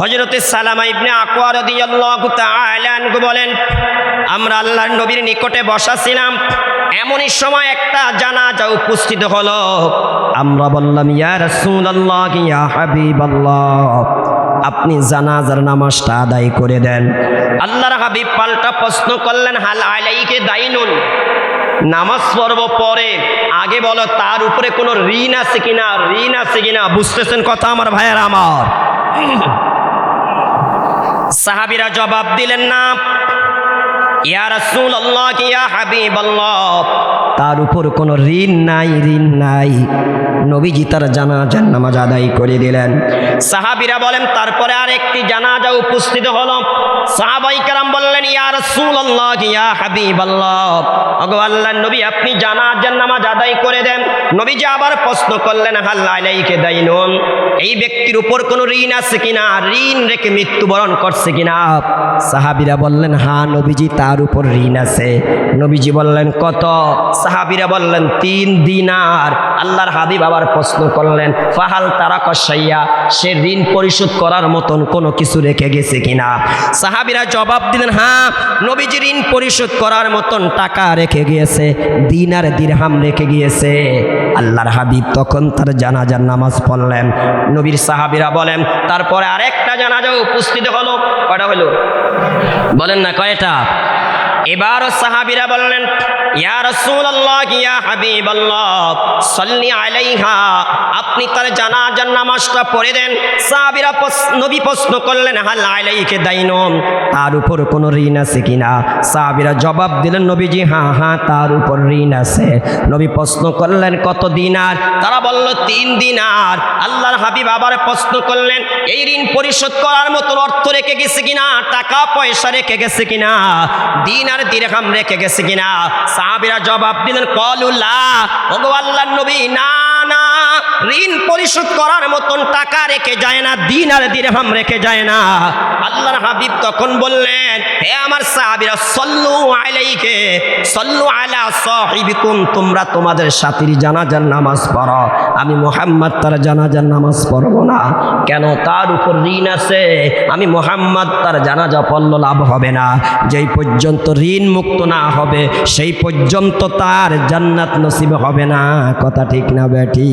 হজরতে সালামা ইবনে আনহু বলেন, আমরা আল্লাহর নবীর নিকটে বসাছিলাম। এমনই সময় একটা জানাজা উপস্থিত হলো। আমরা বললাম, ইয়া রাসূলুল্লাহ, ইয়া আপনি জানাজার নামাজটা আদায় করে দেন। আল্লাহর হাবিব পাল্টা প্রশ্ন করলেন, হাল আলাইকে দাইনুন? নামাজ পড়ব পরে? আগে বলো, তার উপরে কোনো ঋণ আছে কিনা? ঋণ আছে কিনা? বুঝতেছেন কথা আমার ভাইয়ের আমার? সাহাবিরা জবাব দিলেন না। তার উপর কোনো ঋণ নাই ঋণ নাই। নবীজি তার জানাজার নামাজ আদায় করে দিলেন। সাহাবিরা বলেন, তারপরে আরেকটি জানাজা উপস্থিত হলো। সাহাবাই কারাম বললেন, ইয়া রাসূলুল্লাহ, ইয়া হাবিবাল্লাহ। ওগো আল্লাহর নবী, আপনি জানাজার নামাজ আদায় করে দেন। নবীজি আবার প্রশ্ন করলেন, হাল আলাইকে দাইনুন? এই ব্যক্তির উপর কোনো ঋণ আছে কিনা? ঋণ রেখে মৃত্যুবরণ করছে কিনা? সাহাবিরা বললেন হ্যাঁ নবীজি, তার উপর ঋণ আছে। নবীজি বললেন, কত? সাহাবিরা বললেন, তিন দিনার। আল্লাহর হাবিব আবার প্রশ্ন করলেন, ফাহাল তারা কসাইয়া সে ঋণ পরিশোধ করার মতন কোনো কিছু রেখে গেছে কিনা? সাহাবিরা জবাব দিলেন হ্যাঁ নবীজি ঋণ পরিশোধ করার মতন টাকা রেখে গিয়েছে, দিন দিনার দিরহাম রেখে গিয়েছে। আল্লাহর হাবিব তখন তার জানাজার নামাজ পড়লেন। নবীর সাহাবিরা বলেন, তারপরে আরেকটা জানাজা উপস্থিত হলো। কটা হলো? বলেন না, কয়টা? এবারও সাহাবিরা বললেন, ইয়া রাসূলুল্লাহ, ইয়া হাবিবাল্লাহ, সাল্লি আলাইহা, আপনি তার জানাজার নামাজটা পড়ে দেন। সাহাবিরা নবী প্রশ্ন করলেন, হাল আলাইকে দাইনুন তার উপর কোনো ঋণ আছে কিনা সাহাবিরা জবাব দিলেন, নবীজি হ্যাঁ হ্যাঁ তার উপর ঋণ আছে। নবী প্রশ্ন করলেন, কত দিনার? তারা বলল, তিন দিনার। আল্লাহর হাবিব আবার প্রশ্ন করলেন, এই ঋণ পরিশোধ করার মতন অর্থ রেখে গেছে কিনা টাকা পয়সা রেখে গেছে কিনা দিন আর দিরহাম রেখে গেছে কিনা? সাহাবিরা জবাব দিলেন কলুল্লাহ ওগো নবী, না না, ঋণ পরিশোধ করার মতন টাকা রেখে যায় না দিন আর দিরহাম রেখে যায় না। আল্লাহর হাবিব তখন বললেন, হে আমার সাহাবিরা, সল্লু আলাইকে, সল্লু আলা সাহিবিকুম, তোমরা তোমাদের সাথীর জানাজার নামাজ পড়ো। আমি মোহাম্মদ তার জানাজার নামাজ পড়ব না। কেন? তার উপর ঋণ আছে। আমি মোহাম্মদ তার জানাজা পড়ল, লাভ হবে না। যেই পর্যন্ত ঋণ মুক্ত না হবে, সেই পর্যন্ত তার জান্নাত নসিব হবে না। কথা ঠিক না বেটি?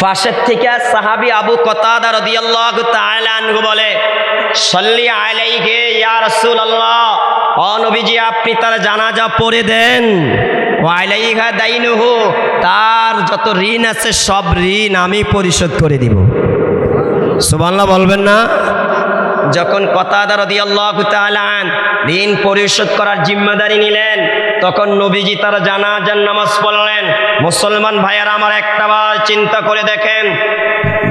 ফাঁসের থেকে সাহাবি আবু কতাদা রাদিয়াল্লাহু তাআলা বলে, সল্লি আলাইহি ইয়া রাসূলুল্লাহ। ও নবীজি, আপনি তার জানাজা পড়ে দেন। তার যত ঋণ আছে, সব ঋণ আমি পরিশোধ করে দিব। সুবহানাল্লাহ বলবেন না? যখন কতাদা রাদিয়াল্লাহু তাআলা আন, ঋণ পরিশোধ করার জিম্মাদারি নিলেন, তখন নবীজি তার জানাজার নামাজ পড়লেন। মুসলমান ভাইয়ার আমার একটা বার চিন্তা করে দেখেন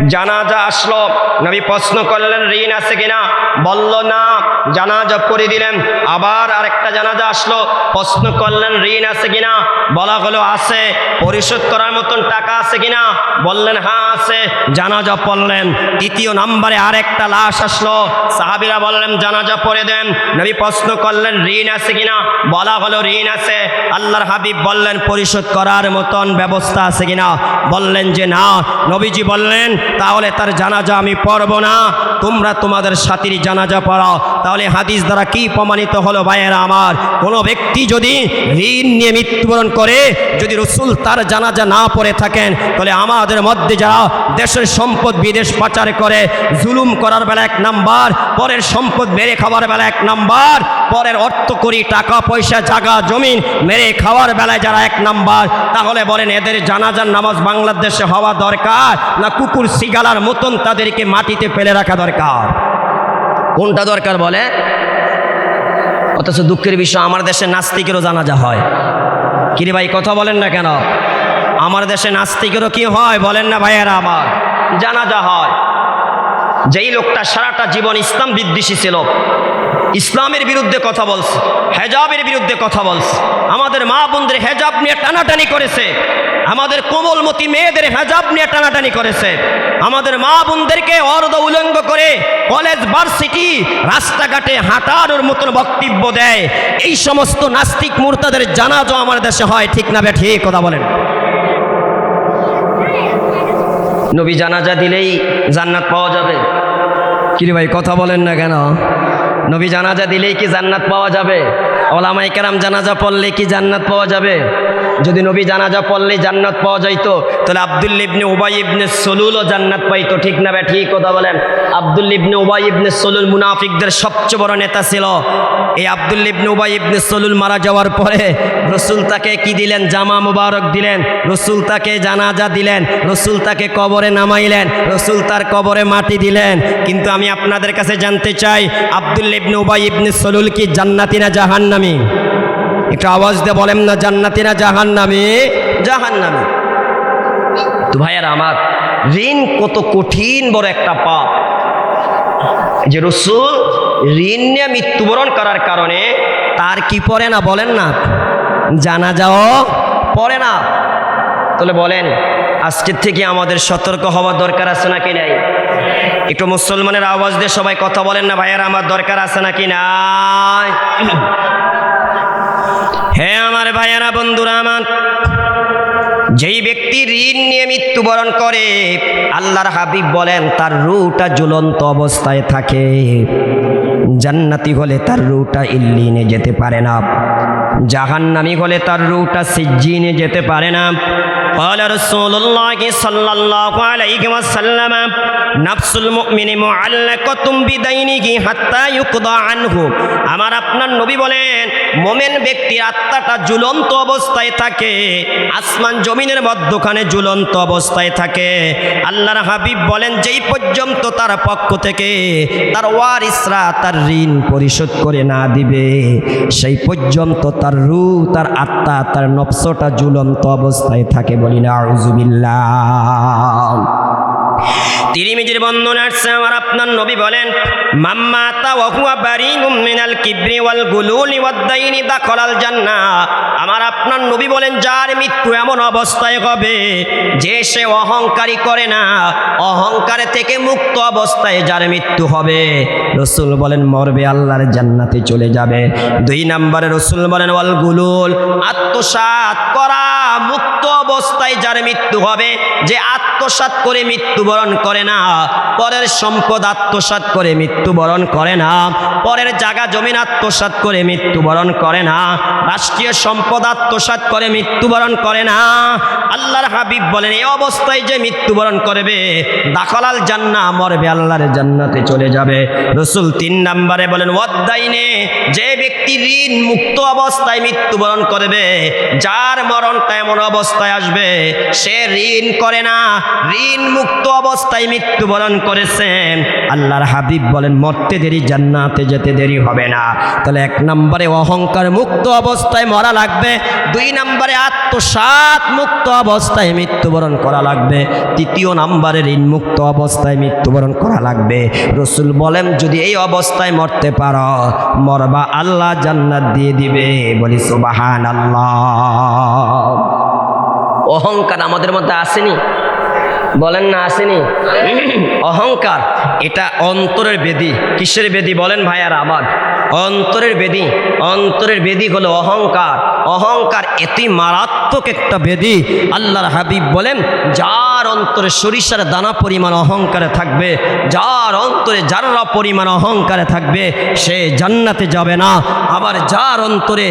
জানাজা আসলো। নবী প্রশ্ন করলেন, ঋণ আছে কিনা? বলল, না। জানাজা করে দিলেন। আবার আরেকটা জানাজা আসলো। প্রশ্ন করলেন, ঋণ আছে কিনা? বলা হলো, আছে। পরিশোধ করার মতন টাকা আছে কিনা? বললেন হ্যাঁ আছে। জানাজা পড়লেন। তৃতীয় নম্বরে আরেকটা লাশ আসলো। সাহাবিরা বললেন, জানাজা পড়ে দেন। নবী প্রশ্ন করলেন, ঋণ আছে কিনা? বলা হলো, ঋণ আছে। আল্লাহর হাবিব বললেন, পরিশোধ করার মতন ব্যবস্থা আছে কিনা? বললেন যে, না। নবীজি বললেন তাহলে তার জানাজা আমি পড়ব না। তোমরা তোমাদের সাথীর জানাজা পড়াও। তাহলে হাদিস দ্বারা কি প্রমাণিত হলো ভাইয়েরা আমার? কোনো ব্যক্তি যদি ঋণ নিয়ে মৃত্যুবরণ করে, যদি রসুল তার জানাজা না পড়ে থাকেন, তাহলে আমাদের মধ্যে যারা দেশের সম্পদ বিদেশ পাচার করে, জুলুম করার বেলা এক নাম্বার, পরের সম্পদ মেরে খাওয়ার বেলা এক নাম্বার, পরের অর্থ করি, টাকা, পয়সা জাগা জমিন মেরে খাওয়ার বেলায় যারা এক নাম্বার, তাহলে বলেন এদের জানাজার নামাজ বাংলাদেশে হওয়া দরকার না কুকুর সিগালার মতন তাদেরকে মাটিতে ফেলে রাখা দরকার। কোনটা দরকার বলে? অথচ দুঃখের বিষয়, আমার দেশে নাস্তিকেরও জানাজা হয়। কিরে ভাই, কথা বলেন না কেন? আমার দেশে নাস্তিকেরও কি হয় বলেন না ভাইয়েরা আমার? জানাজা হয়। যেই লোকটা সারাটা জীবন ইসলাম বিদ্বেষী ছিল, ইসলামের বিরুদ্ধে কথা বলছে, হেজাবের বিরুদ্ধে কথা বলছে, আমাদের মা বোনদের হেজাব নিয়ে টানাটানি করেছে আমাদের কোমলমতি মেয়েদের হেজাব নিয়ে টানাটানি করেছে। আমাদের মা বোনদেরকে অর্ধ উলঙ্গ করে কলেজ ভার্সিটি রাস্তাঘাটে হাঁটানোর মতন বক্তব্য দেয়। এই সমস্ত নাস্তিক মূর্তাদের জানাজও আমার দেশে হয় ঠিক না বে ঠিক? কথা বলেন। নবী জানাজা দিলেই জান্নাত পাওয়া যাবে। কিরে ভাই কথা বলেন না কেন? নবী জানাজা দিলেই কি জান্নাত পাওয়া যাবে? ওলামাই কেরাম জানাজা পড়লে কি জান্নাত পাওয়া যাবে? যদি নবী জানাজা পড়লে জান্নাত পাওয়া যাইতো, তাহলে আব্দুল ইবনে উবাই ইবনে সলুলও জান্নাত পাইতো, ঠিক না বে? ঠিক কথা বলেন। আব্দুল ইবনে উবাই ইবনে সলুল মুনাফিকদের সবচেয়ে বড় নেতা ছিল। এই আব্দুল ইবনে উবাই ইবনে সলুল মারা যাওয়ার পরে রসুল তাকে কি দিলেন? জামা মুবারক দিলেন। রসুল তাকে জানাজা দিলেন। রসুল তাকে কবরে নামাইলেন। রসুল তার কবরে মাটি দিলেন। কিন্তু আমি আপনাদের কাছে জানতে চাই, আব্দুল ইবনে উবাই ইবনে সলুল কি জান্নাতি না জাহান্নামী? একটু আওয়াজ দিয়ে বলেন না জান্নাতি না জাহান্নামী। জাহান্নামী। তো ভাইয়ার আমার ঋণ কত কঠিন বড় একটা পাপ। যে রসুল ঋণ নিয়ে মৃত্যুবরণ করার কারণে তার কি পড়ে না? বলেন না। জানা যাও পড়ে না। তাহলে বলেন আজকের থেকে আমাদের সতর্ক হওয়ার দরকার আছে নাকি নাই? একটু মুসলমানের আওয়াজ দিয়ে সবাই কথা বলেন না ভাইয়ারা আমার দরকার আছে নাকি নাই? হ্যাঁ আমার ভাইয়ারা, বন্ধুরা আমার। যেই ব্যক্তি ঋণ নিয়ে মৃত্যুবরণ করে, আল্লাহর হাবিব বলেন, তার রুটা জ্বলন্ত অবস্থায় থাকে। জান্নাতি হলে তার রুটা ইল্লিনে যেতে পারে না। জাহান্নামি হলে তার রুটা সিজ্জিনে যেতে পারে না। قال رسول الله صلى الله عليه وسلم نفس المؤمن معلقة بدينه حتى يقضى عنه আমার আপনার নবী বলেন মোমেন ব্যক্তির আত্মাটা ঝুলন্ত অবস্থায় থাকে আসমান জমিনের মধ্যখানে ঝুলন্ত অবস্থায় থাকে আল্লাহর হাবিব বলেন যেই পর্যন্ত তার পক্ষ থেকে তার ওয়ারিসরা তার ঋণ পরিশোধ করে না দিবে সেই পর্যন্ত তার রু তার আত্মা তার নফসটা ঝুলন্ত অবস্থায় থাকে বলি না তিরিমিজির বন্ধন আসছে, আমার আপনার নবী বলেন, মাম্মা তা ওহুয়া বারি মিনাল কিবরি ওয়াল গুলুলি ওয়াদ্দাইনি দাখলাল জান্নাহ। আমার আপনার নবী বলেন, যার মৃত্যু এমন অবস্থায় হবে যে সে অহংকারী করে না? অহংকারে থেকে মুক্ত অবস্থায় যার মৃত্যু হবে? রসুল বলেন, মরবে আল্লাহর জান্নাতে চলে যাবে। দুই নম্বরে রসুল বলেন, ওয়াল গুলুল, আত্মসাৎ করা মুক্ত অবস্থায় যার মৃত্যু হবে, যে আত্মসাৎ করে মৃত্যুবরণ করে না। পরের সম্পদ আত্মসাৎ করে মৃত্যুবরণ করে না। পরের জায়গা জমিন আত্মসাৎ করে মৃত্যুবরণ করে না। রাষ্ট্রীয় সম্পদ আত্মসাৎ করে মৃত্যুবরণ করে না। আল্লাহর হাবিব বলেন, এই অবস্থায় যে মৃত্যুবরণ করবে, দাখলাল জান্না মরবে, আল্লাহর জান্নাতে চলে যাবে। রসুল তিন নাম্বারে বলেন, ওয়াদ্দাইনে, যে ব্যক্তি ঋণ মুক্ত অবস্থায় মৃত্যুবরণ করবে, যার মরণটা এমন অবস্থায় আসবে, সে ঋণ করে না। ঋণ মুক্ত অবস্থায় মৃত্যুবরণ করেছেন। আল্লাহর হাবিব বলেন, মরতে দেরি, জান্নাতে যেতে দেরি হবে না। তাহলে এক নম্বরে অহংকার মুক্ত অবস্থায় মরা লাগবে, দুই নম্বরে আত্মসাৎ মুক্ত অবস্থায় মৃত্যুবরণ করা লাগবে, তৃতীয় নম্বরে ঋণ মুক্ত অবস্থায় মৃত্যুবরণ করা লাগবে। রসুল বলেন, যদি এই অবস্থায় মরতে পারো, মরবা আল্লাহ জান্নাত দিয়ে দিবে। বলি সুবাহান আল্লাহ অহংকার আমাদের মধ্যে আসেনি? বলেন না আসেনি? অহংকার এটা অন্তরের বেদি। কিসের বেদি বলেন ভাইয়ার আবার অন্তরের বেদি অন্তরের বেদি হলো অহংকার। অহংকার এতই মারাত্মক একটা বেদি, আল্লাহর হাবিব বলেন, যার অন্তরে সরিষার দানা পরিমাণ অহংকারে থাকবে, যার অন্তরে যাররা পরিমাণ অহংকারে থাকবে, সে জান্নাতে যাবে না। আবার যার অন্তরে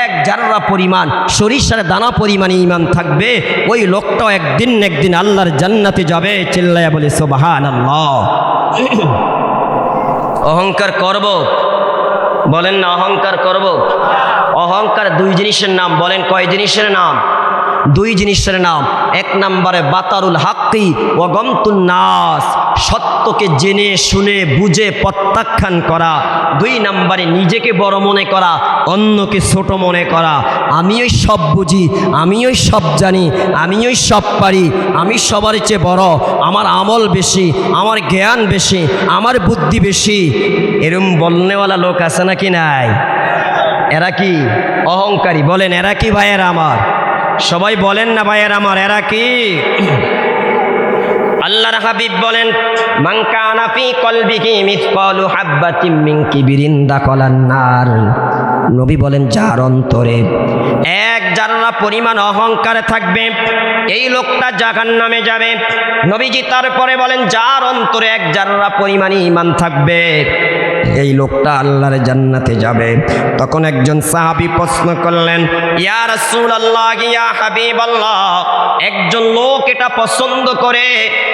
এক যাররা পরিমাণ, সরিষার দানা পরিমাণ ইমান থাকবে, ওই লোকটাও একদিন একদিন আল্লাহর জান্নাতে যাবে চিল্লায়া বলে সোবাহান আল্লাহ অহংকার করব বলেন না অহংকার করব। অহংকার দুই জিনিসের নাম বলেন কয় জিনিসের নাম? দুই জিনিসের নাম। এক নম্বরে, বাতারুল হাক্কি ও গমতুন নাস সত্যকে জেনে, শুনে, বুঝে, প্রত্যাখ্যান করা। দুই নম্বরে, নিজেকে বড় মনে করা, অন্যকে ছোট মনে করা। আমিই সব বুঝি, আমিই সব জানি, আমিই সব পারি, আমি সবার চেয়ে বড়, আমার আমল বেশি, আমার জ্ঞান বেশি, আমার বুদ্ধি বেশি। এরম বলনেওয়ালা লোক আছে নাকি নাই? এরা কি অহংকারী? বলেন, এরা কি ভাইয়ের আমার? সবাই বলেন না ভাইয়ের আমার, এরা কি? আল্লাহর হাবিব বলেন মাংকানা ফি কলবিহি মিসকালু হাব্বাতিম মিন কিবিরিন দাখালান নার। নবী বলেন, যার অন্তরে এক যারা পরিমাণ অহংকার থাকবে, এই লোকটা জাহান নামে যাবে। নবীজি তারপরে বলেন, যার অন্তরে এক যারা পরিমাণ ইমান থাকবে। এই লোকটা আল্লাহর জান্নাতে যাবে। তখন একজন সাহাবী প্রশ্ন করলেন, ইয়া রাসূলুল্লাহ, ইয়া হাবিবাল্লাহ, একজন লোক এটা পছন্দ করে,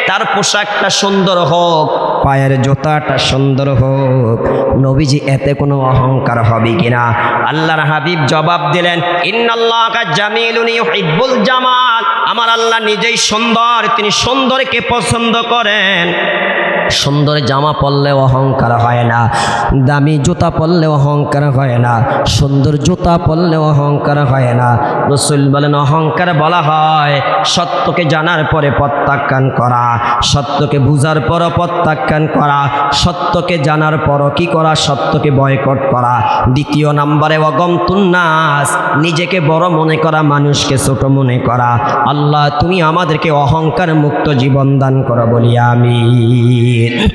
তার পোশাকটা সুন্দর হোক, পায়ের জুতাটা সুন্দর হোক, নবীজি এতে কোনো অহংকার হবে কিনা? আল্লাহর হাবিব জবাব দিলেন, ইন্নাল্লাহা জামিলুন ইউহিব্বুল জামাল। আমার আল্লাহ নিজেই সুন্দর, তিনি সুন্দরকে পছন্দ করেন। সুন্দর জামা পরলে অহংকার হয় না। দামি জুতা পরলে অহংকার হয় না। সুন্দর জুতা পরলে অহংকার হয় না। রসুল বলেন, অহংকার বলা হয় সত্যকে জানার পরে প্রত্যাখ্যান করা, সত্যকে বুঝার পরও প্রত্যাখ্যান করা, সত্যকে জানার পরও কি করা, সত্যকে বয়কট করা। দ্বিতীয় নম্বরে অগমতুন্নাস নিজেকে বড় মনে করা, মানুষকে ছোট মনে করা। আল্লাহ, তুমি আমাদেরকে অহংকার মুক্ত জীবন দান করো বলি আমি it.